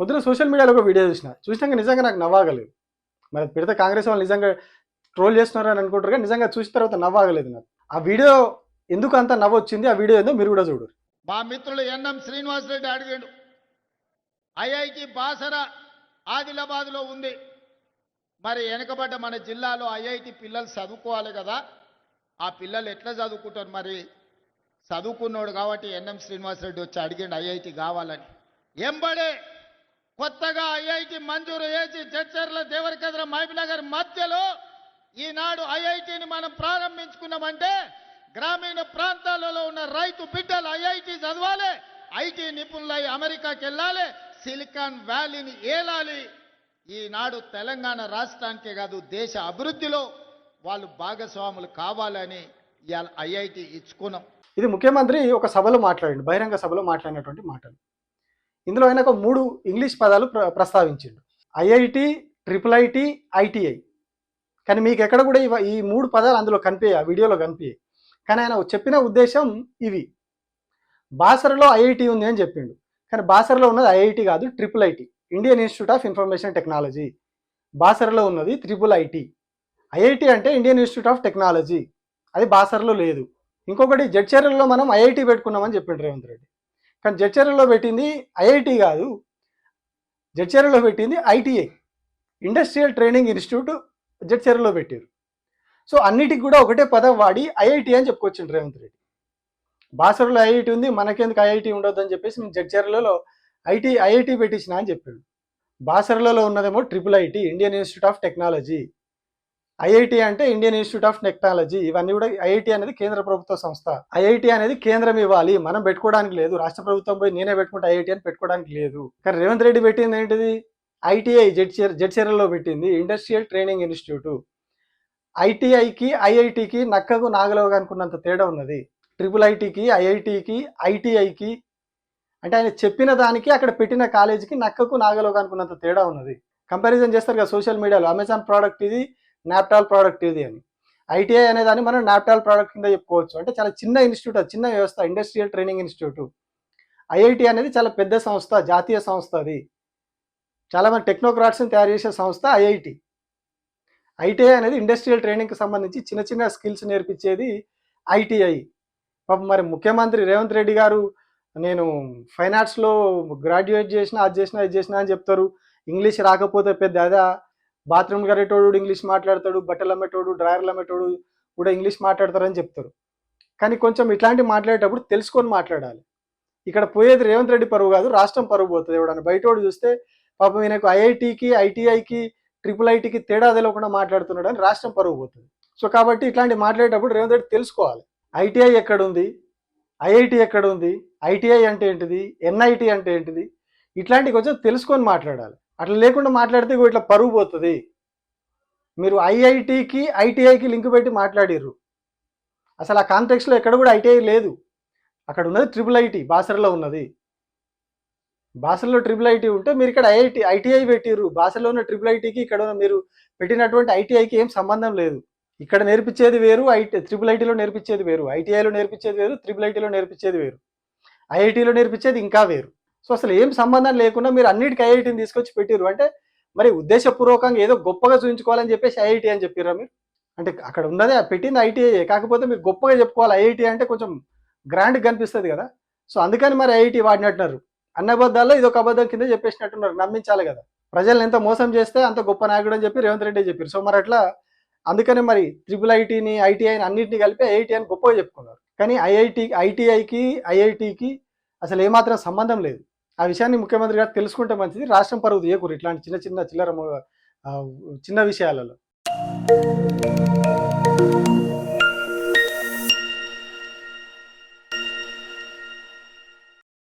పొద్దున సోషల్ మీడియాలో ఒక వీడియో చూసిన. చూసినాక నిజంగా నాకు నవ్వాగలేదు. మరి పెడితే కాంగ్రెస్ వాళ్ళు నిజంగా ట్రోల్ చేస్తున్నారు అని అనుకుంటారు కానీ నిజంగా చూసిన తర్వాత నవ్వాగలేదు నాకు. ఆ వీడియో ఎందుకు అంత నవ్వొచ్చింది ఆ వీడియో ఏందో మీరు కూడా చూడరు. మా మిత్రులు ఎన్ఎం శ్రీనివాసరెడ్డి అడిగాడు. ఐఐటి బాసర ఆదిలాబాద్లో ఉంది. మరి వెనకబడ్డ మన జిల్లాలో ఐఐటి పిల్లలు చదువుకోవాలి కదా. ఆ పిల్లలు ఎట్లా చదువుకుంటారు మరి? చదువుకున్నాడు కాబట్టి ఎన్ఎం శ్రీనివాసరెడ్డి వచ్చి అడిగాడు ఐఐటి కావాలని. ఎంబడే కొత్తగా ఐఐటి మంజూరు చేసి జడ్చర్ల దేవరకద్ర మహబూబ్నగర్ మధ్యలో ఈనాడు ఐఐటిని మనం ప్రారంభించుకున్నామంటే గ్రామీణ ప్రాంతాలలో ఉన్న రైతు బిడ్డలు ఐఐటి చదవాలి ఐటీ నిపుణులై అమెరికాకి వెళ్ళాలి సిలికాన్ వ్యాలీని ఏలాలి. ఈనాడు తెలంగాణ రాష్ట్రానికే కాదు దేశ అభివృద్ధిలో వాళ్ళు భాగస్వాములు కావాలని ఇవాళ ఐఐటి ఇచ్చుకున్నాం. ఇది ముఖ్యమంత్రి ఒక సభలో మాట్లాడండి బహిరంగ సభలో మాట్లాడినటువంటి మాటలు. ఇందులో ఆయన ఒక మూడు ఇంగ్లీష్ పదాలు ప్ర ప్రస్తావించిండు. IIT triple IT ITI. కానీ మీకు ఎక్కడ కూడా ఇవ- ఈ మూడు పదాలు అందులో కనిపించాయి ఆ వీడియోలో కనిపించాయి కానీ ఆయన చెప్పిన ఉద్దేశం ఇవి. బాసరలో ఐఐటి ఉంది అని చెప్పిండు. కానీ బాసరలో ఉన్నది ఐఐటి కాదు triple IT. Indian Institute of Information Technology. బాసరలో ఉన్నది ట్రిపుల్ ఐటి. ఐఐటి అంటే ఇండియన్ ఇన్స్టిట్యూట్ ఆఫ్ టెక్నాలజీ. అది బాసరలో లేదు. ఇంకొకటి జడ్చర్లలో మనం ఐఐటి పెట్టుకున్నామని చెప్పిండు రేవంత్ రెడ్డి. కానీ జడ్చర్లలో పెట్టింది ఐఐటి కాదు. జడ్చర్లలో పెట్టింది ఐటీఐ ఇండస్ట్రియల్ ట్రైనింగ్ ఇన్స్టిట్యూట్ జడ్చర్లలో పెట్టారు. సో అన్నిటికి కూడా ఒకటే పదం వాడి ఐఐటి అని చెప్పుకొచ్చిండు రేవంత్ రెడ్డి. బాసరలో ఐఐటి ఉంది మనకెందుకు ఐఐటి ఉండొద్దు అని చెప్పేసి నేను జడ్చర్లలో ఐటీ ఐఐటి పెట్టించిన అని చెప్పాడు. బాసరలలో ఉన్నదేమో triple IT Indian Institute of Technology IIT అంటే ఇండియన్ ఇన్స్టిట్యూట్ ఆఫ్ టెక్నాలజీ. ఇవన్నీ కూడా ఐఐటి అనేది కేంద్ర ప్రభుత్వ సంస్థ. ఐఐటి అనేది కేంద్రం ఇవ్వాలి. మనం పెట్టుకోవడానికి లేదు. రాష్ట్ర ప్రభుత్వం పోయి నేనే పెట్టుకుంటే ఐఐటి అని పెట్టుకోవడానికి లేదు. కానీ రేవంత్ రెడ్డి పెట్టింది ఏంటిది? ఐటీఐ జెడ్చర్ జెడ్చర్లలో పెట్టింది. Industrial training institute. ఐటీఐకి ఐఐటికి నక్కకు నాగలవగా అనుకున్నంత తేడా ఉన్నది. ట్రిపుల్ ఐటీకి ఐఐటికి ఐటీఐకి అంటే ఆయన చెప్పిన దానికి అక్కడ పెట్టిన కాలేజీకి నక్కకు నాగలోగా అనుకున్నంత తేడా ఉన్నది. కంపారిజన్ చేస్తారు కదా సోషల్ మీడియాలో. అమెజాన్ ప్రోడక్ట్ ఇది నాప్టాల్ ప్రోడక్ట్ ఇది అని? ఐటీఐ అనే దాన్ని మనం నాప్టాల్ ప్రోడక్ట్ కింద చెప్పుకోవచ్చు. అంటే చాలా చిన్న ఇన్స్టిట్యూట్ చిన్న వ్యవస్థ ఇండస్ట్రియల్ ట్రైనింగ్ ఇన్స్టిట్యూట్ ఐఐటి అనేది చాలా పెద్ద సంస్థ జాతీయ సంస్థ అది. చాలా మంది టెక్నోక్రాట్స్ని తయారు చేసే సంస్థ ఐఐటి ఐటీఐ అనేది ఇండస్ట్రియల్ ట్రైనింగ్కి సంబంధించి చిన్న చిన్న స్కిల్స్ నేర్పించేది ఐటీఐ పాపం మరి ముఖ్యమంత్రి రేవంత్ రెడ్డి గారు నేను ఫైన్ ఆర్ట్స్లో గ్రాడ్యుయేట్ చేసిన అది చేసిన ఇది చేసిన అని చెప్తారు. ఇంగ్లీష్ రాకపోతే పెద్ద అదా. బాత్రూమ్ కరేటోడు ఇంగ్లీష్ మాట్లాడతాడు బట్టలు అమ్మేటోడు డ్రాయర్లు అమ్మేటోడు కూడా ఇంగ్లీష్ మాట్లాడతారని చెప్తారు. కానీ కొంచెం ఇట్లాంటి మాట్లాడేటప్పుడు తెలుసుకొని మాట్లాడాలి. ఇక్కడ పోయేది రేవంత్ రెడ్డి పరువు కాదు రాష్ట్రం పరువు పోతుంది. ఎవడన్నా బయటోడు చూస్తే పాపం ఈయనకు ఐఐటికి ఐటీఐకి ట్రిపుల్ ఐటీకి తేడా తెలియకుండా మాట్లాడుతున్నాడు అని రాష్ట్రం పరువు పోతుంది. సో కాబట్టి ఇట్లాంటి మాట్లాడేటప్పుడు రేవంత్ రెడ్డి తెలుసుకోవాలి. ఐటీఐ ఎక్కడ ఉంది ఐఐటి ఎక్కడ ఉంది ఐటీఐ అంటే ఏంటిది? ఎన్ఐటి అంటే ఏంటిది? ఇట్లాంటి కొంచెం తెలుసుకొని మాట్లాడాలి. అట్లా లేకుండా మాట్లాడితే ఇట్లా పరుగు పోతుంది. మీరు ఐఐటికి ఐటీఐకి లింక్ పెట్టి మాట్లాడిర్రు. అసలు ఆ కాంటెక్స్లో ఎక్కడ కూడా ఐటీఐ లేదు. అక్కడ ఉన్నది ట్రిపుల్ ఐటీ బాసరలో ఉన్నది. బాసరలో ట్రిపుల్ ఐటీ ఉంటే మీరు ఇక్కడ ఐఐటి ఐటీఐ పెట్టిర్రు. బాసరలో ఉన్న ట్రిపుల్ ఐటీకి ఇక్కడ ఉన్న మీరు పెట్టినటువంటి ఐటీఐకి ఏం సంబంధం లేదు. ఇక్కడ నేర్పించేది వేరు ఐటీ ట్రిపుల్ ఐటీలో నేర్పించేది వేరు. ఐటీఐలో నేర్పించేది వేరు ట్రిపుల్ ఐటీలో నేర్పించేది వేరు. ఐఐటీలో నేర్పించేది ఇంకా వేరు. సో అసలు ఏం సంబంధం లేకుండా మీరు అన్నిటికీ ఐఐటిని తీసుకొచ్చి పెట్టిర్రు. అంటే మరి ఉద్దేశపూర్వకంగా ఏదో గొప్పగా చూపించుకోవాలని చెప్పేసి ఐఐటి అని చెప్పిర్రా మీరు? అంటే అక్కడ ఉన్నదే పెట్టింది ఐటీఐ కాకపోతే మీరు గొప్పగా చెప్పుకోవాలి ఐఐటి అంటే కొంచెం గ్రాండ్గా కనిపిస్తుంది కదా. సో అందుకని మరి ఐఐటి వాడినట్టున్నారు. అన్న అబద్ధాల్లో ఇది ఒక అబద్ధం కింద చెప్పేసినట్టున్నారు. నమ్మించాలి కదా. ప్రజల్ని ఎంత మోసం చేస్తే అంత గొప్ప నాయకుడు అని చెప్పి రేవంత్ రెడ్డి చెప్పారు సో మరి అట్లా అందుకనే మరి ట్రిపుల్ ఐటీని ఐటీఐని అన్నింటిని కలిపి ఐఐటి అని గొప్పగా చెప్పుకున్నారు. కానీ ఐఐటి ఐటీఐకి ఐఐటికి అసలు ఏమాత్రం సంబంధం లేదు. ఆ విషయాన్ని ముఖ్యమంత్రి గారు తెలుసుకుంటే మంచిది. రాష్ట్రం పరువు తీయకూరు ఇట్లాంటి చిన్న చిన్న చిల్లర చిన్న విషయాలలో.